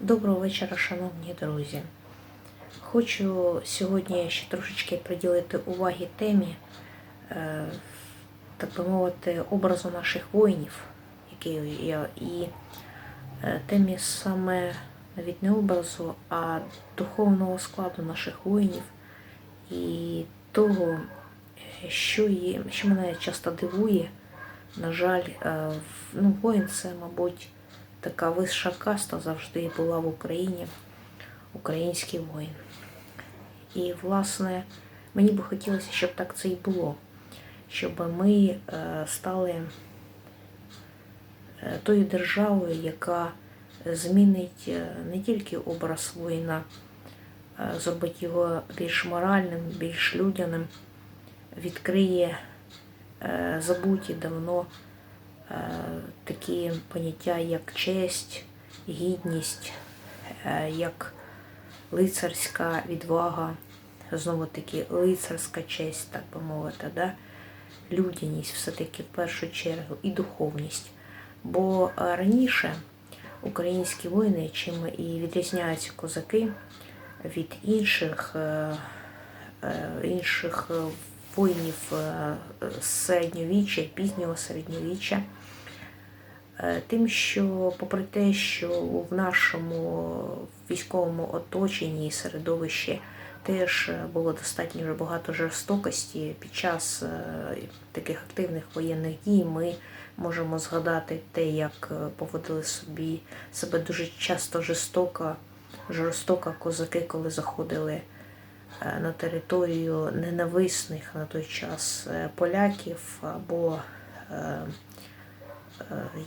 Доброго вечора, шановні друзі. Хочу сьогодні ще трошечки приділити уваги темі, е, так би мовити, образу наших воїнів, які я і е, темі саме навіть не образу, а духовного складу наших воїнів і того, що, є, що мене часто дивує. На жаль, е, ну, воїн це, мабуть, така вища каста завжди була в Україні, український воїн. І, власне, мені би хотілося, щоб так це і було, щоб ми е, стали е, тою державою, яка змінить е, не тільки образ воїна, зробить його більш моральним, більш людяним, відкриє забуті давно такі поняття, як честь, гідність, е, як лицарська відвага, знову таки лицарська честь, так би мовити, да? людяність все-таки в першу чергу і духовність. Бо е, раніше українські воїни, чим і відрізняються козаки від інших, е, е, інших е, воїнів е, середньовіччя, пізнього середньовіччя, е, тим, що, попри те, що в нашому військовому оточенні і середовищі теж було достатньо вже багато жорстокості під час е, таких активних воєнних дій, ми можемо згадати те, як е, поводили собі себе дуже часто жорстоко, жорстоко козаки, коли заходили е, на територію ненависних на той час е, поляків або е, е,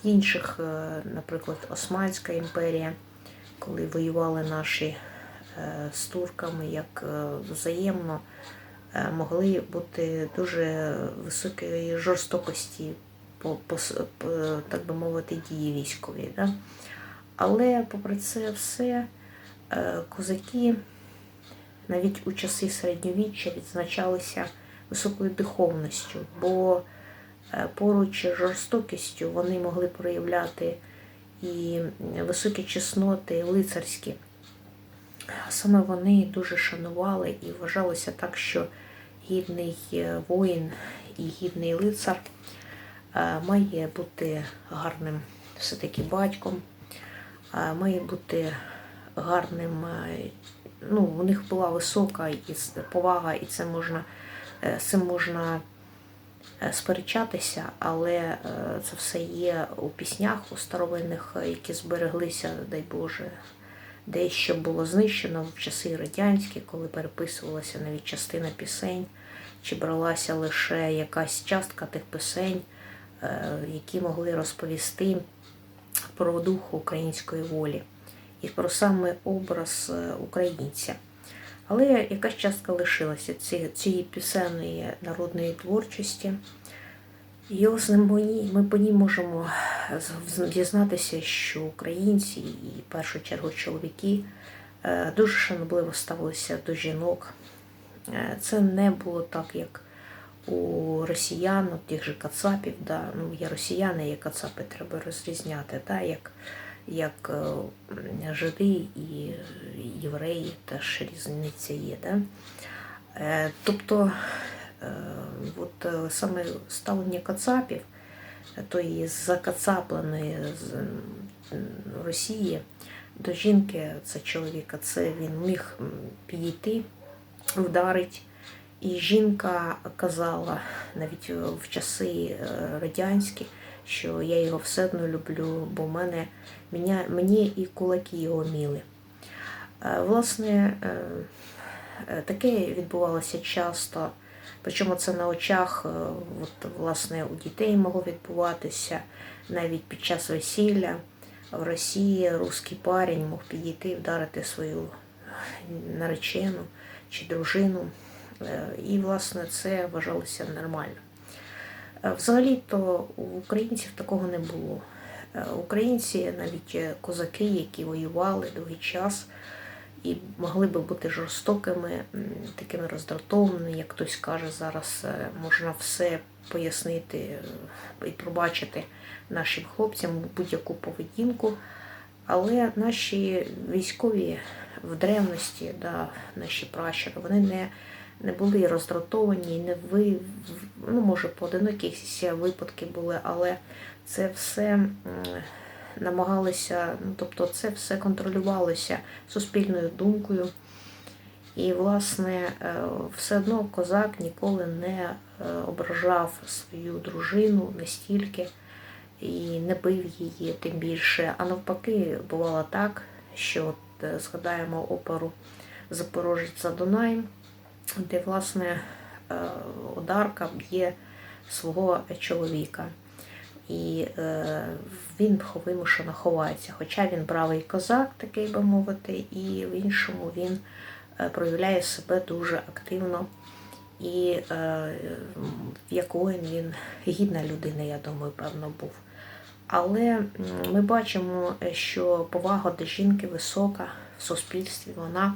інших, е, наприклад, Османська імперія, коли воювали наші е, з турками, як е, взаємно е, могли бути дуже високої жорстокості так би мовити, дії військові. Да? Але попри це все, е, козаки навіть у часи середньовіччя відзначалися високою духовністю, бо е, поруч з жорстокістю вони могли проявляти і високі чесноти лицарські. Саме вони дуже шанували і вважалося так, що гідний е, воїн і гідний лицар е, має бути гарним все-таки батьком, е, має бути гарним. е, Ну, у них була висока повага, і це можна, е, цим можна е, сперечатися, але е, це все є у піснях, у старовинних, е, які збереглися, дай Боже, дещо було знищено в часи радянські, коли переписувалася навіть частина пісень, чи бралася лише якась частка тих пісень, е, які могли розповісти про дух української волі і про саме образ е, українця. Але якась частка лишилася цієї пісенної народної творчості. І ось ми, по ній- можемо дізнатися, що українці, і в першу чергу чоловіки, е, дуже шанобливо ставилися до жінок. Е, Це не було так, як у росіян, от тих же кацапів. Да? Ну, є росіяни, є кацапи, треба розрізняти, да? як, як е, жиди і євреї, теж різниця є. Да? Е, Тобто, е, от саме ставлення кацапів, тої закацапленої з Росії до жінки, це чоловіка, це він міг підійти, вдарить. І жінка казала навіть в часи радянські, що я його все одно люблю, бо мене, мене, мені і кулаки його міли. Е, Власне, е, е, таке відбувалося часто, причому це на очах от, власне, у дітей могло відбуватися навіть під час весілля. В Росії русський парень мог підійти і вдарити свою наречену чи дружину. І, власне, це вважалося нормально. Е, Взагалі-то у українців такого не було. Е, Українці, навіть е, козаки, які воювали довгий час і могли би бути жорстокими, такими роздратованими, як хтось каже, зараз можна все пояснити і пробачити нашим хлопцям будь-яку поведінку. Але наші військові в древності, да, наші пращури, вони не, не були роздратовані, не ви, ну, може, поодинокі випадки були, але це все намагалися, ну, тобто це все контролювалося суспільною думкою. І, власне, е, все одно козак ніколи не е, ображав свою дружину настільки і не бив її тим більше. А навпаки, бувало так, що от, е, згадаємо оперу Запорожець за Дунаєм, де, власне, е, Одарка б'є свого чоловіка. І е, він вимушено ховається. Хоча він бравий козак, такий би мовити, і в іншому він е, проявляє себе дуже активно. І е, як воїн він гідна людина, я думаю, певно, був. Але ми бачимо, що повага до жінки висока в суспільстві, вона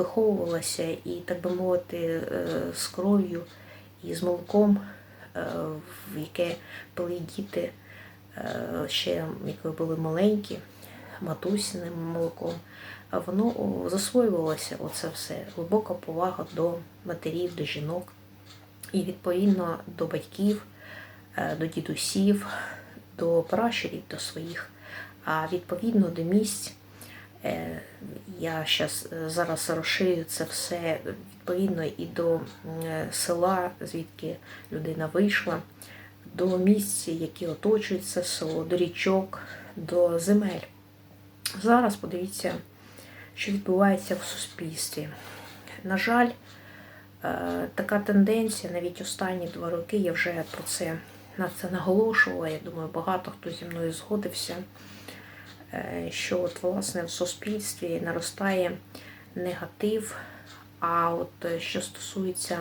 виховувалася і, так би мовити, е, з кров'ю і з молоком, е, в яке пили діти е, ще, як були маленькі, матусиним молоком, воно засвоювалося оце все. Глибока повага до матерів, до жінок і відповідно до батьків, до дідусів, до пращурів, до своїх, а відповідно до місць. Е, Я щас, е, зараз розширю це все відповідно і до е, села, звідки людина вийшла, до місць, які оточують це село, до річок, до земель. Зараз подивіться, що відбувається в суспільстві. На жаль, така тенденція, навіть останні два роки, я вже про це на це наголошувала. Я думаю, багато хто зі мною згодився, що от, власне, в суспільстві наростає негатив. А от е, що стосується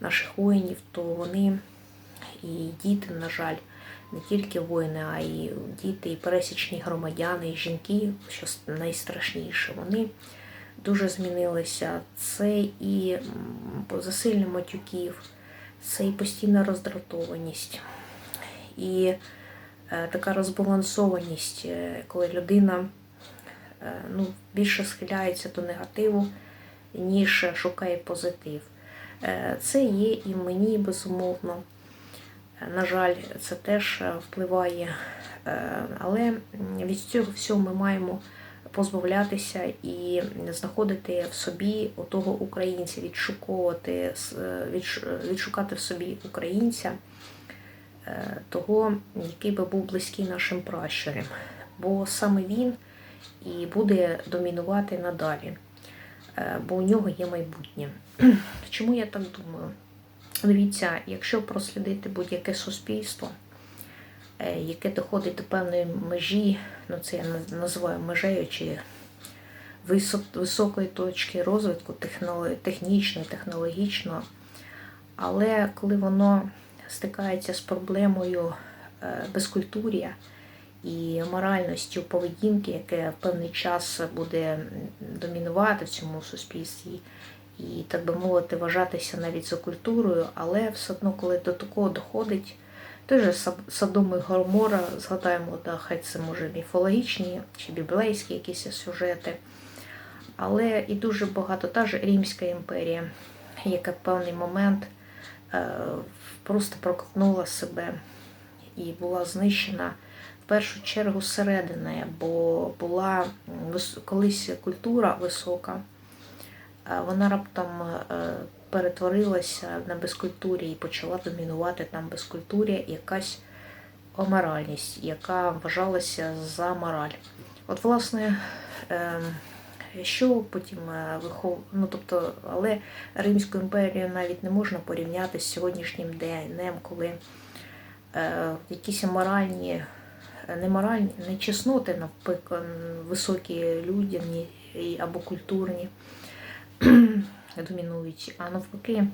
наших воїнів, то вони і діти, на жаль, не тільки воїни, а й діти, і пересічні громадяни, і жінки, що найстрашніше, вони дуже змінилися. Це і засилля матюків, це і постійна роздратованість, і е, така розбалансованість, е, коли людина е, ну, більше схиляється до негативу, ніж шукає позитив. Е, Це є і мені безумовно. На жаль, це теж е, впливає, Е, але від цього всього ми маємо позбавлятися і знаходити в собі отого українця, відшуковувати, с- е, відш- відшукати в собі українця, е, того, який би був близький нашим пращурам. Бо саме він і буде домінувати надалі, е, бо у нього є майбутнє. Чому я так думаю? Дивіться, якщо прослідити будь-яке суспільство, е, яке доходить до певної межі, ну це я називаю межею чи високої точки розвитку технічно, технологічно, але коли воно стикається з проблемою е, безкультур'я і моральності поведінки, яке в певний час буде домінувати в цьому суспільстві, і, так би мовити, вважатися навіть за культурою, але все одно, коли до такого доходить, той же Сад- Содом і Гомора, згадаємо, да, хай це може міфологічні чи біблейські якісь сюжети, але і дуже багато, та ж Римська імперія, яка в певний момент е, просто проковтнула себе і була знищена в першу чергу зсередини, бо була колись культура висока, вона раптом е, перетворилася на безкультурі і почала домінувати там безкультуря, якась аморальність, яка вважалася за мораль. От, власне, ем, що потім е, вихов... ну, тобто, але Римську імперію навіть не можна порівняти з сьогоднішнім днем, коли е, якісь моральні, не моральні, не чесноти, навпаки, високі людяні або культурні домінують, а навпаки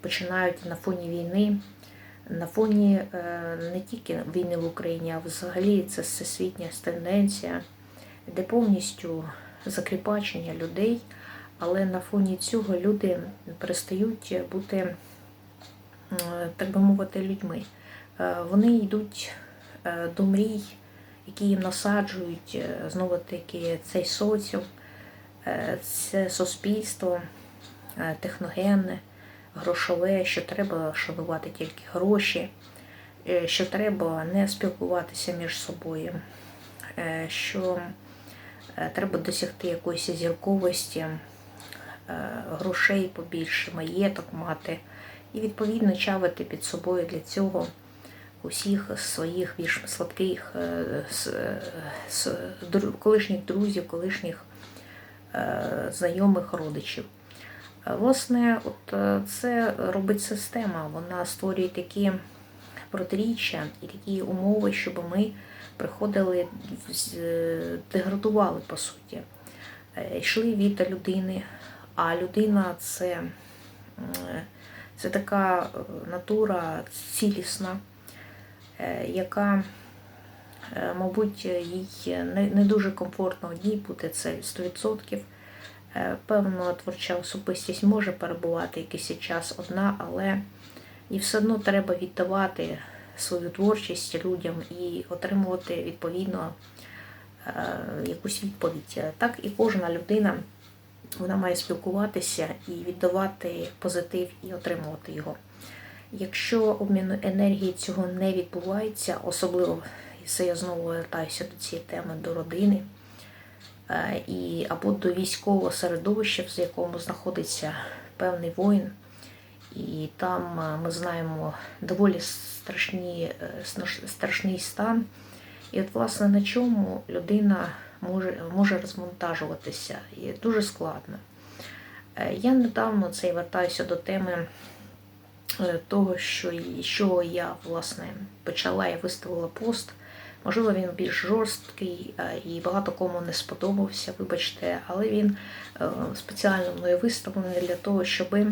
починають на фоні війни, на фоні е, не тільки війни в Україні, а взагалі це всесвітня тенденція, де повністю закріпачення людей, але на фоні цього люди перестають бути, так би мовити, людьми. Е, Вони йдуть е, до мрій які їм насаджують е, знову таки цей соціум, це суспільство техногенне, грошове, що треба шанувати тільки гроші, що треба не спілкуватися між собою, що треба досягти якоїсь зірковості, е, грошей побільше, маєток мати, і відповідно чавити під собою для цього усіх своїх більш слабких е, е, колишніх друзів, колишніх е, знайомих родичів. Е, Власне, от е, це робить система, вона створює такі протиріччя і такі умови, щоб ми приходили, е, деградували по суті, Е, йшли від людини, а людина це, це така е, натура цілісна, яка, мабуть, їй не, дуже комфортно одній бути, це 100%. Е, Певно, творча особистість може перебувати якийсь час одна, але і все одно треба віддавати свою творчість людям і отримувати відповідно е, якусь відповідь. Так і кожна людина вона має спілкуватися і віддавати позитив і отримувати його. Якщо обмін енергії цього не відбувається, особливо це я знову вертаюся до цієї теми до родини е, і або до військового середовища, в якому знаходиться певний воїн, і там е, ми знаємо доволі страшні, е, страшний стан. І от, власне, на чому людина може, може розмонтажуватися, і дуже складно. Е, Я недавно цей вертаюся до теми того, що чого я власне почала і виставила пост. Можливо, він більш жорсткий і багато кому не сподобався, вибачте, але він спеціально мною виставлений для того, щоб е,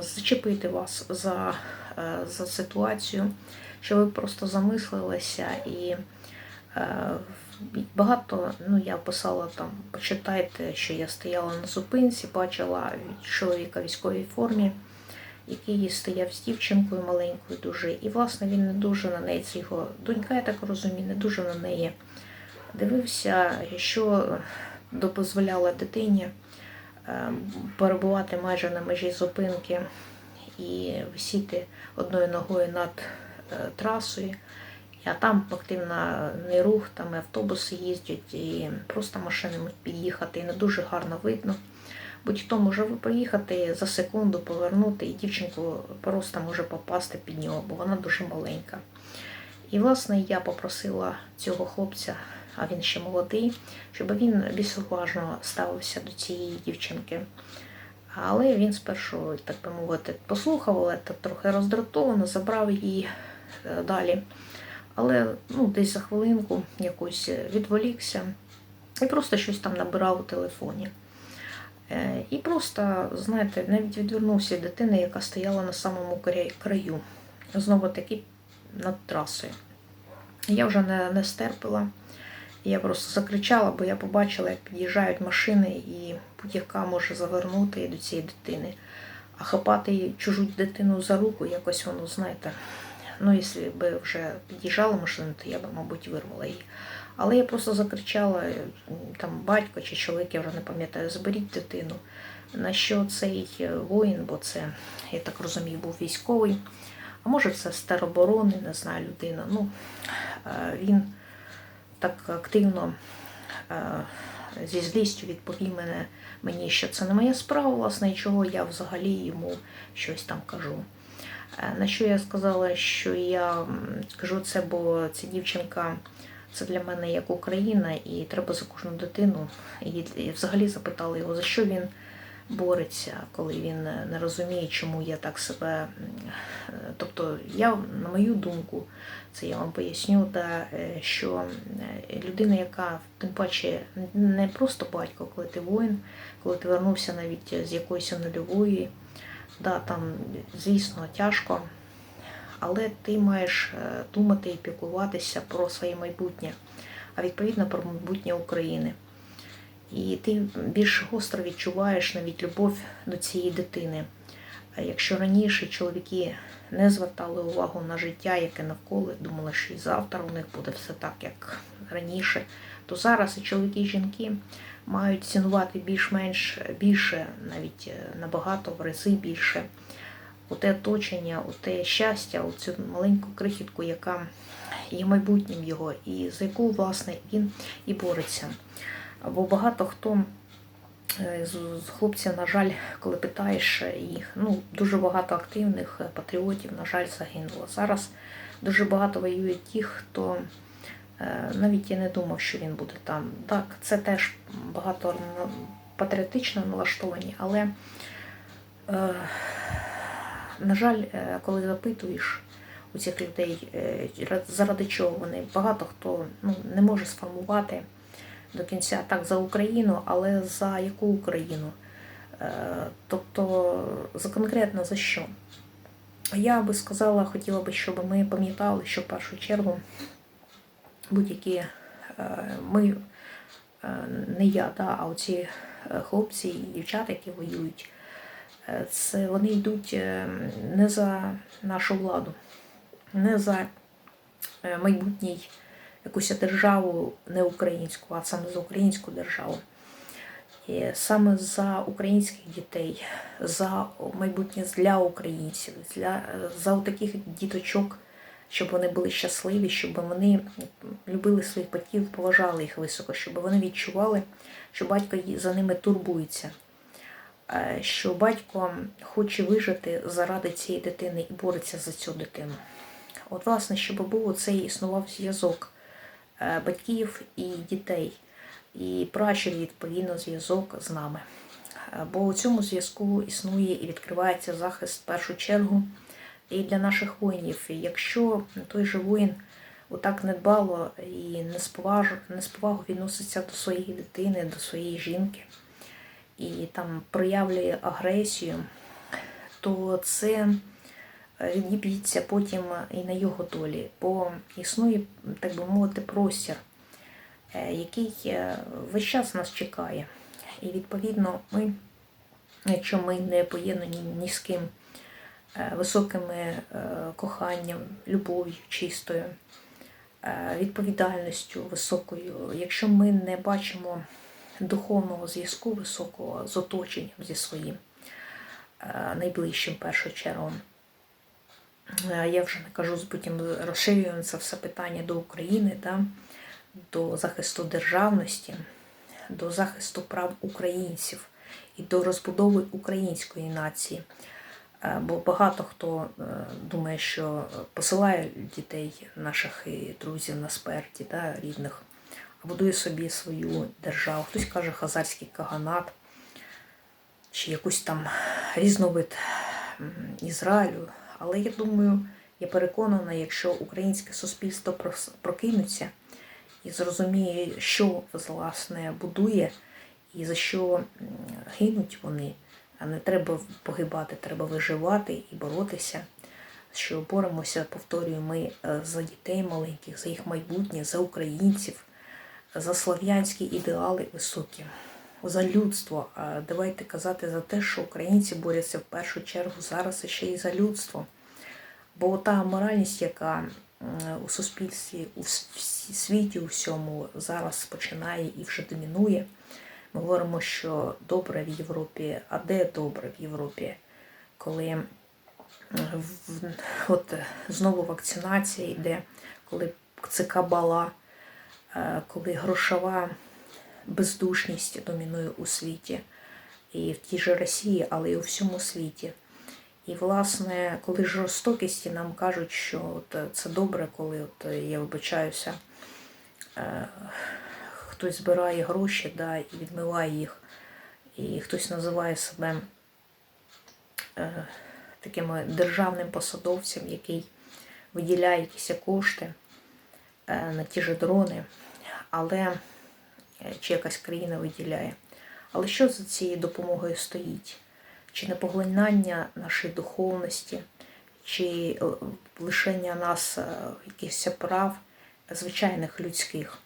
зачепити вас за, е, за ситуацію, щоб ви просто замислилися і е, багато, ну я писала там, почитайте, що я стояла на зупинці, бачила чоловіка в військовій формі, який стояв з дівчинкою маленькою дуже. І, власне, він не дуже на неї, це його донька, я так розумію, не дуже на неї дивився, що дозволяло дитині е, перебувати майже на межі зупинки і висіти одною ногою над е, трасою. А там активний рух, там і автобуси їздять, і просто машини можуть під'їхати, і не дуже гарно видно. Будь-хто може поїхати за секунду, повернути, і дівчинку просто може попасти під нього, бо вона дуже маленька. І, власне, я попросила цього хлопця, а він ще молодий, щоб він більш уважно ставився до цієї дівчинки. Але він спершу, так би мовити, послухав, але так трохи роздратовано, забрав її е, далі. Але ну, десь за хвилинку якусь відволікся і просто щось там набирав у телефоні. Е, І просто, знаєте, навіть відвернувся від дитини, яка стояла на самому краю, знову таки над трасою. Я вже не, не стерпила. Я просто закричала, бо я побачила, як під'їжджають машини, і будь-яка може завернути до цієї дитини. А хапати чужу дитину за руку, якось воно, знаєте, ну, якщо б вже під'їжджала машина, то я б, мабуть, вирвала її. Але я просто закричала, там батько чи чоловік, я вже не пам'ятаю, зберіть дитину. На що цей воїн, бо це, я так розумію, був військовий, а може це з тероборони, не знаю, людина. Ну, е, він так активно е, зі злістю відповів мене, мені, що це не моя справа, власне, і чого я взагалі йому щось там кажу. Е, На що я сказала, що я м, скажу це, бо ця дівчинка це для мене як Україна, і треба за кожну дитину. І взагалі запитала його, за що він бореться, коли він е, не розуміє, чому я так себе. е, Тобто, я, на мою думку, це я вам поясню, да, е, що людина, яка тим паче не просто батько, коли ти воїн, коли ти вернувся навіть з якоїсь нульової, да, там, звісно, тяжко, але ти маєш думати і піклуватися про своє майбутнє, а відповідно про майбутнє України. І ти більш гостро відчуваєш навіть любов до цієї дитини. Якщо раніше чоловіки не звертали увагу на життя, яке навколо, думали, що і завтра у них буде все так, як раніше, то зараз і чоловіки, і жінки мають цінувати більш-менш більше, навіть е, набагато в рази більше. Оте оточення, оте щастя, оцю маленьку крихітку, яка є майбутнім його, і за яку, власне, він і бореться. Бо багато хто е, з хлопців, на жаль, коли питаєш їх, ну, дуже багато активних патріотів, на жаль, загинуло. Зараз дуже багато воює ті, хто е, навіть і не думав, що він буде там. Так, це теж багато патріотично налаштовані, але, е, на жаль, коли запитуєш у цих людей, заради чого вони, багато хто ну, не може сформувати до кінця так за Україну, але за яку Україну? Е, Тобто за конкретно за що? Я би сказала, хотіла би, щоб ми пам'ятали, що в першу чергу будь-які е, ми, е, не я, да, а оці хлопці і дівчата, які воюють, це вони йдуть не за нашу владу, не за майбутній якусь державу не українську, а саме за українську державу. І саме за українських дітей, за майбутнє для українців, для, за таких діточок, щоб вони були щасливі, щоб вони любили своїх батьків, поважали їх високо, щоб вони відчували, що батько за ними турбується, е, що батько хоче вижити заради цієї дитини і бореться за цю дитину. От, власне, щоб був оцей існував зв'язок батьків і дітей, і пращурів, відповідно, зв'язок з нами. Е, Бо у цьому зв'язку існує і відкривається захист в першу чергу і для наших воїнів. І Якщо той же воїн отак недбало і не з повагу, не з повагу відноситься до своєї дитини, до своєї жінки, і там проявлює агресію, то це е, відіб'ється потім і на його долі, бо існує, так би мовити, простір, е, який е, весь час нас чекає. І відповідно ми, якщо ми не поєднані ні з ким е, високими е, коханням, любов'ю чистою, е, відповідальністю високою, якщо ми не бачимо духовного зв'язку високого з оточенням зі своїм е, найближчим першу чергу. Е, Я вже не кажу, потім розширюємо це все питання до України, да, до захисту державності, до захисту прав українців і до розбудови української нації. Е, Бо багато хто е, думає, що посилає дітей наших друзів на смерті, да, рідних, а будує собі свою державу. Хтось каже хазарський каганат чи якусь там різновид Ізраїлю. Але я думаю, я переконана, якщо українське суспільство прокинеться і зрозуміє, що власне будує і за що гинуть вони, а не треба погибати, треба виживати і боротися. Що боремося, повторюю, ми е, за дітей маленьких, за їх майбутнє, за українців, за слав'янські ідеали високі, за людство. А давайте казати за те, що українці борються в першу чергу зараз ще й за людство. Бо та моральність, яка у суспільстві, у світі, у всьому зараз починає і вже домінує. Ми говоримо, що добре в Європі, а де добре в Європі, коли от знову вакцинація йде, коли це кабала, е, коли грошова бездушність домінує у світі, і в тій же Росії, але й у всьому світі. І, власне, коли жорстокісті нам кажуть, що от е, це добре, коли от е, я вибачаюся, е, хтось збирає гроші да, і відмиває їх, і хтось називає себе е, таким державним посадовцем, який виділяє якісь кошти е, на ті ж дрони, але чи якась країна виділяє. Але що за цією допомогою стоїть? Чи не поглинання нашої духовності, чи е, лишення нас е, якихось прав звичайних людських,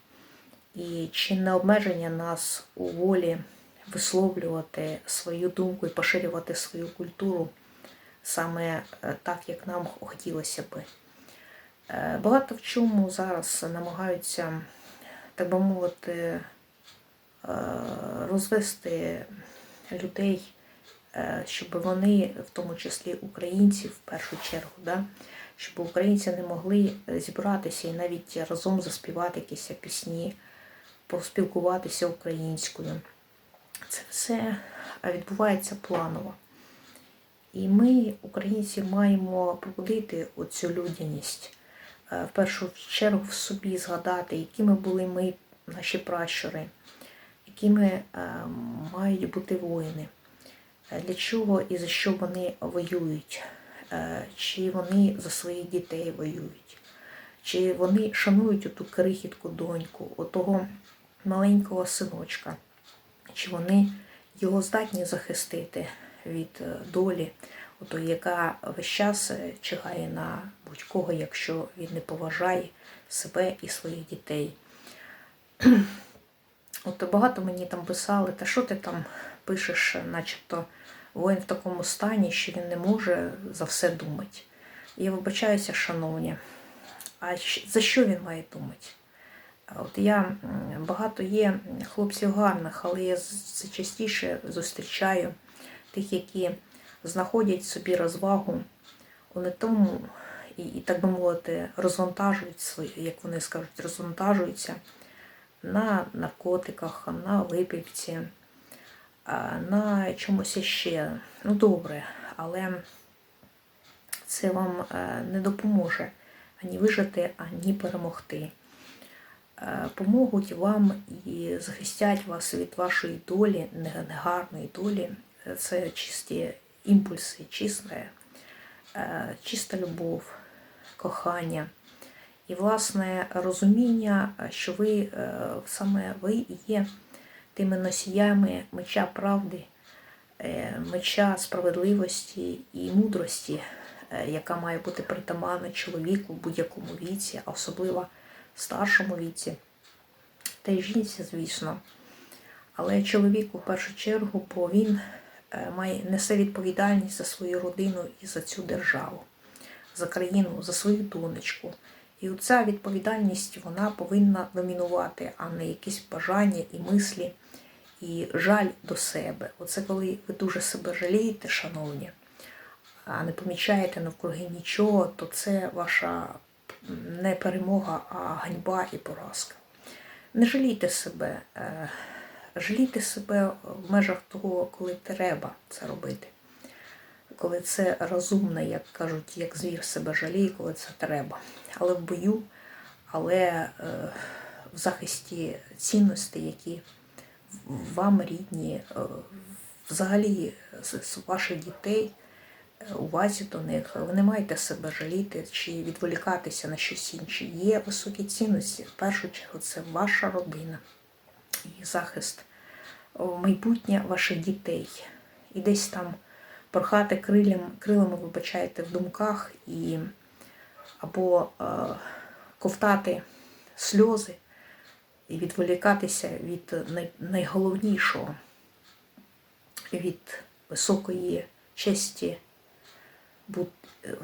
і чи не обмеження нас у волі висловлювати свою думку і поширювати свою культуру саме е, так, як нам хотілося би. Е, Багато в чому зараз намагаються, так би мовити, е, розвести людей, е, щоб вони, в тому числі українці, в першу чергу, да, щоб українці не могли зібратися і навіть разом заспівати якісь пісні, поспілкуватися українською. Це все відбувається планово. І ми, українці, маємо пробудити оцю людяність. Е, В першу чергу в собі згадати, якими були ми, наші пращури, якими е, мають бути воїни, Е, для чого і за що вони воюють, Е, чи вони за своїх дітей воюють, чи вони шанують оту крихітку доньку, отого маленького синочка, чи вони його здатні захистити від долі, ото, яка весь час чигає на будь-кого, якщо він не поважає себе і своїх дітей. От багато мені там писали, та що ти там пишеш, начебто воїн в такому стані, що він не може за все думати. Я вибачаюся, шановні, а за що він має думати? От я багато є хлопців гарних, але я це частіше зустрічаю тих, які знаходять собі розвагу у не тому, і, так би мовити, розвантажують як вони скажуть, розвантажуються на наркотиках, на випивці, а, на чомусь ще. Ну добре, але це вам е, не допоможе ані вижити, ані перемогти. Е, Помогуть вам і захистять вас від вашої долі, негарної долі. Це чисті імпульси, чисте, е, чиста любов, кохання. І, власне, розуміння, що ви е, саме ви є тими носіями меча правди, е, меча справедливості і мудрості, е, яка має бути притаманна чоловіку в будь-якому віці, а особливо в старшому віці, та й жінці, звісно. Але чоловіку в першу чергу, бо він має несе відповідальність за свою родину і за цю державу, за країну, за свою донечку. І ця відповідальність вона повинна домінувати, а не якісь бажання і мислі, і жаль до себе. Оце коли ви дуже себе жалієте, шановні, а не помічаєте навкруги нічого, то це ваша не перемога, а ганьба і поразка. Не жалійте себе, е, жалійте себе в межах того, коли треба це робити. Коли це розумно, як кажуть, як звір себе жаліє, коли це треба. Але в бою, але е, в захисті цінностей, які вам рідні, е, взагалі з, ваших дітей, е, увазі до них, ви не маєте себе жаліти чи відволікатися на щось інше. Є високі цінності. В першу чергу це ваша родина і захист майбутнє ваших дітей. І десь там порхати крилям, крилами, вибачайте, в думках і або е, ковтати сльози і відволікатися від найголовнішого, від високої честі. Е,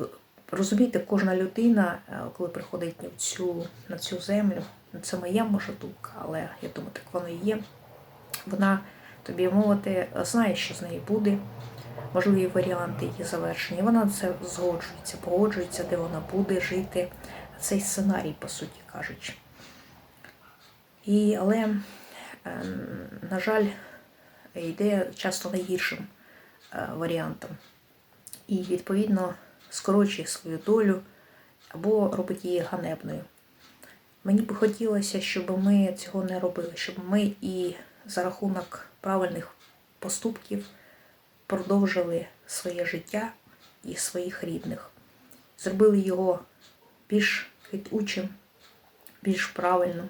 розумієте, кожна людина, е, коли приходить на цю, на цю землю, це моя може думка, але я думаю, так воно і є. Вона тобі мовити знає, що з нею буде, можливі варіанти її завершення. Вона це згоджується, погоджується, де вона буде жити. Цей сценарій, по суті кажучи. І, але, ем, на жаль, йде часто найгіршим е, варіантом. І, відповідно, скорочує свою долю або робить її ганебною. Мені би хотілося, щоб ми цього не робили, щоб ми і за рахунок правильних поступків продовжили своє життя і своїх рідних, зробили його більш квітучим, більш правильним.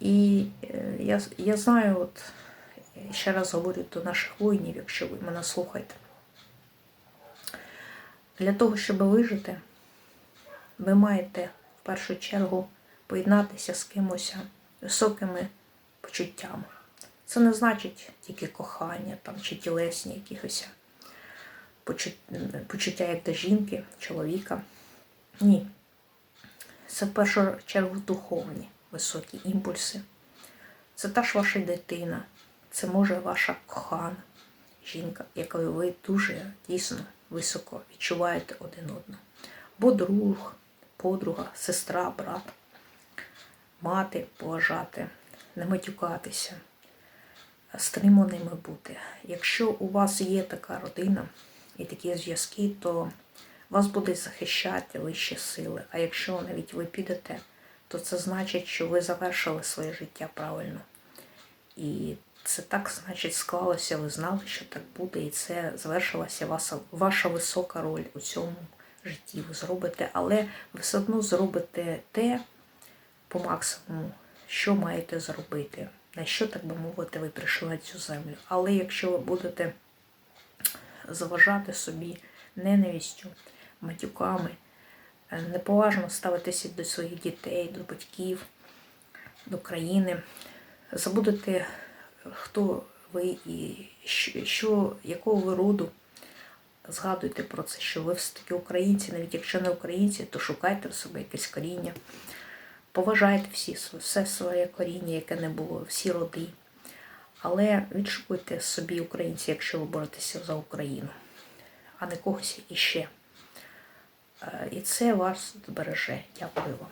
І е, я, я знаю, от ще раз говорю до наших воїнів, якщо ви мене слухаєте. Для того, щоб вижити, ви маєте в першу чергу поєднатися з кимось високими почуттями. Це не значить тільки кохання там, чи тілесні якихось почуття як до жінки, чоловіка. Ні. Це в першу чергу духовні високі імпульси. Це та ж ваша дитина, це може ваша кохана жінка, якою ви дуже дійсно високо відчуваєте один одного. Або друг, подруга, сестра, брат, мати, поважати, не матюкатися, стриманими бути. Якщо у вас є така родина і такі зв'язки, то вас буде захищати вищі сили. А якщо навіть ви підете, то це значить, що ви завершили своє життя правильно. І це так, значить, склалося, ви знали, що так буде, і це завершилася ваша, ваша висока роль у цьому житті. Ви зробите, але ви все одно зробите те по максимуму, що маєте зробити, на що, так би мовити, ви прийшли на цю землю. Але якщо ви будете заважати собі ненавистю, матюками, е, неповажно ставитися до своїх дітей, до батьків, до країни, забудете, хто ви і що, якого ви роду. Згадуйте про це, що ви все-таки українці, навіть якщо не українці, то шукайте в себе якесь коріння. Поважайте всі, все своє коріння, яке не було, всі роди. Але відшукуйте собі українців, якщо ви боретеся за Україну, а не когось іще. Е, І це вас збереже. Дякую вам.